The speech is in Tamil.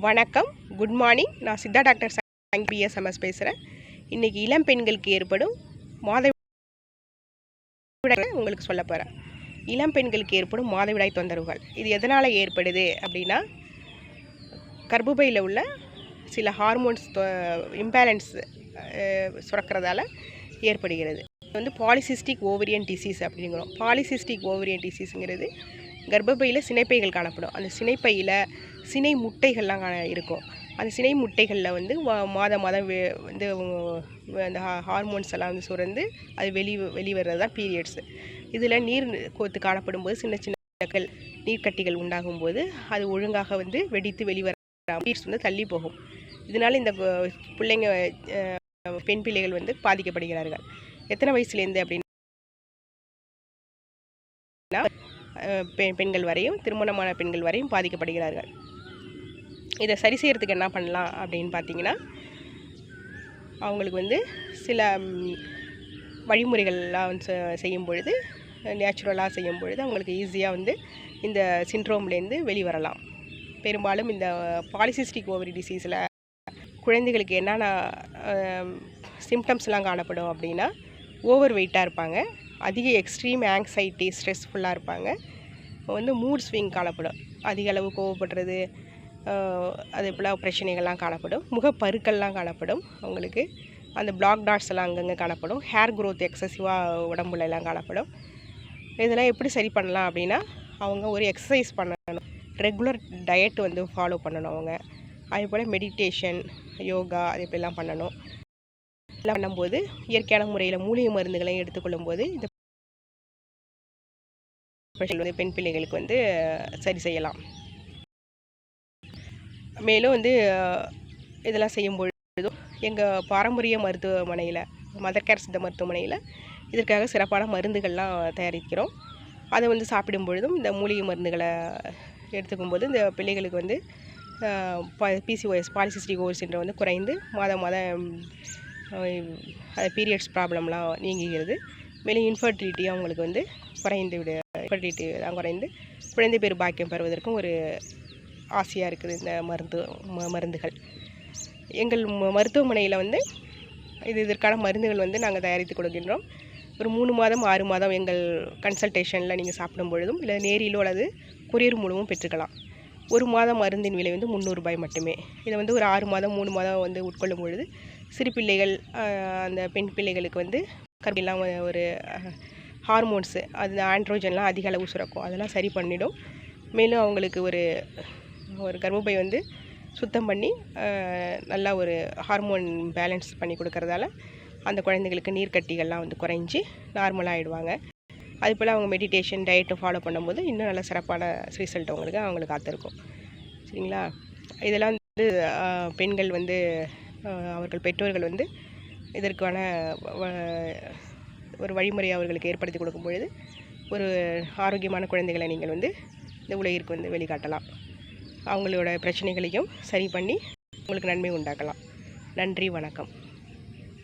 வணக்கம். குட் மார்னிங் நான் சித்தா டாக்டர் சங்கி பிஎஸ்எம்எஸ் பேசுகிறேன் இன்றைக்கி இளம் பெண்களுக்கு ஏற்படும் மாதவிடாய் உங்களுக்கு சொல்ல போகிறேன் இளம் பெண்களுக்கு ஏற்படும் மாதவிடாய் தொந்தரவுகள். இது எதனால் ஏற்படுது அப்படின்னா கர்ப்பப்பையில் உள்ள சில ஹார்மோன்ஸ் இம்பேலன்ஸ் சுரக்கிறதால ஏற்படுகிறது. இது வந்து பாலிசிஸ்டிக் ஓவரியன் டிசீஸ் அப்படிங்கிறோம். பாலிசிஸ்டிக் ஓவரியன் டிசீஸுங்கிறது கர்ப்பப்பையில் சினைப்பைகள் காணப்படும். அந்த சினைப்பையில் சினை முட்டைகள்லாம் இருக்கும். அந்த சினை முட்டைகளில் வந்து மாதம் மாதம் வந்து அந்த ஹார்மோன்ஸ் எல்லாம் வந்து சுரந்து அது வெளி வெளிவர்றது தான் பீரியட்ஸு இதில் நீர் கோத்து காணப்படும் போது சின்ன சின்ன கல் நீர்க்கட்டிகள் உண்டாகும் போது அது ஒழுங்காக வந்து வெடித்து வெளிவர பீரியட்ஸ் வந்து தள்ளி போகும். இதனால் இந்த பிள்ளைங்க பெண் பிள்ளைகள் வந்து பாதிக்கப்படுகிறார்கள். எத்தனை வயசுலேருந்து அப்படின்னா பெ- பெண்கள் வரையும் திருமணமான பெண்கள் வரையும் பாதிக்கப்படுகிறார்கள். இதை சரி செய்கிறதுக்கு என்ன பண்ணலாம் அப்படின்னு பார்த்தீங்கன்னா அவங்களுக்கு வந்து சில வழிமுறைகள்லாம் வந்து செய்யும் பொழுது நேச்சுரலாக செய்யும் பொழுது அவங்களுக்கு ஈஸியாக வந்து இந்த சிண்ட்ரோம்லேருந்து வெளிவரலாம். பெரும்பாலும் இந்த பாலிசிஸ்டிக் ஓவரி டிசீஸில் குழந்தைகளுக்கு என்னென்ன சிம்டம்ஸ்லாம் காணப்படும் அப்படின்னா ஓவர் வெயிட்டாக இருப்பாங்க. அதிக எக்ஸ்ட்ரீம் ஆங்ஸைட்டி ஸ்ட்ரெஸ்ஃபுல்லாக இருப்பாங்க. வந்து மூட் ஸ்விங் காணப்படும். அதிக அளவு கோவப்படுறது அதே போல் பிரச்சனைகள்லாம் காணப்படும். முகப்பருக்கள்லாம் காணப்படும் அவங்களுக்கு. அந்த பிளாக் டாட்ஸ் எல்லாம் அங்கங்கே காணப்படும். ஹேர் க்ரோத் எக்ஸசிவாக உடம்புல எல்லாம் காணப்படும். இதெல்லாம் எப்படி சரி பண்ணலாம் அப்படின்னா அவங்க ஒரு எக்ஸசைஸ் பண்ணணும். ரெகுலர் டயட் வந்து ஃபாலோ பண்ணணும் அவங்க. அதே போல் மெடிடேஷன் யோகா அதே போலலாம் பண்ணணும். எல்லாம் பண்ணும்போது இயற்கையான முறையில் மூலிகை மருந்துகளையும் எடுத்துக்கொள்ளும்போது இந்த பிரச்சனை வந்து பெண் பிள்ளைகளுக்கு வந்து சரி செய்யலாம். மேலும் வந்து இதெல்லாம் செய்யும் பொழுதும் எங்கள் பாரம்பரிய மருத்துவமனையில் மதர் கேர் சித்த மருத்துவமனையில் இதற்காக சிறப்பான மருந்துகள்லாம் தயாரிக்கிறோம். அதை வந்து சாப்பிடும் பொழுதும் இந்த மூலிகை மருந்துகளை எடுத்துக்கும் போது இந்த பிள்ளைகளுக்கு வந்து பிசிஓஎஸ் பாலிசிஸ்டிக் ஓவர் சின்ரம் வந்து குறைந்து மாதம் மாதம் பீரியட்ஸ் ப்ராப்ளம்லாம் நீங்குகிறது. மேலும் இன்ஃபர்டிலிட்டி அவங்களுக்கு வந்து குறைந்து விடு இன்ஃபர்டிலிட்டி தான் குறைந்து குழந்தை பேர் பாக்கியம் பெறுவதற்கும் ஒரு ஆசையாக இருக்குது இந்த மருந்து ம- மருந்துகள். எங்கள் ம- மருத்துவமனையில் வந்து இது இதற்கான மருந்துகள் வந்து நாங்கள் தயாரித்து கொடுக்கின்றோம். ஒரு மூணு மாதம் ஆறு மாதம் எங்கள் கன்சல்டேஷனில் நீங்கள் சாப்பிடும் பொழுதும் இல்லை நேரிலோ அல்லது கொரியர் மூலமும் பெற்றுக்கலாம். ஒரு மாதம் மருந்தின் விலை வந்து முந்நூறுபாய் மட்டுமே. இதை வந்து ஒரு ஆறு மாதம் மூணு மாதம் வந்து உட்கொள்ளும் பொழுது சிறு பிள்ளைகள் அந்த பெண் பிள்ளைகளுக்கு வந்து கருவிலாம் ஒரு ஹார்மோன்ஸு அது ஆண்ட்ரோஜன்லாம் அதிக அளவு சுரக்கும். அதெல்லாம் சரி பண்ணிடும். மேலும் அவங்களுக்கு ஒரு ஒரு கர்ப்பப்பை வந்து சுத்தம் பண்ணி நல்லா ஒரு ஹார்மோன் பேலன்ஸ் பண்ணி கொடுக்கறதால அந்த குழந்தைங்களுக்கு நீர்க்கட்டிகள்லாம் வந்து குறைஞ்சி நார்மலாக ஆகிடுவாங்க அது போல் அவங்க மெடிடேஷன் டயட்டை ஃபாலோ பண்ணும்போது இன்னும் நல்ல சிறப்பான ரிசல்ட் அவங்களுக்கு அவங்களுக்கு காத்திருக்கும். சரிங்களா? இதெல்லாம் வந்து பெண்கள் வந்து அவர்கள் பெற்றோர்கள் வந்து இதற்கான வ- ஒரு வழிமுறை அவர்களுக்கு ஏற்படுத்தி கொடுக்கும் பொழுது ஒரு ஆரோக்கியமான குழந்தைகளை நீங்கள் வந்து இந்த உலகிற்கு வந்து வெளிக்காட்டலாம். அவங்களோட பிரச்சனைகளையும் சரி பண்ணி உங்களுக்கு நன்மை உண்டாக்கலாம். நன்றி வணக்கம்.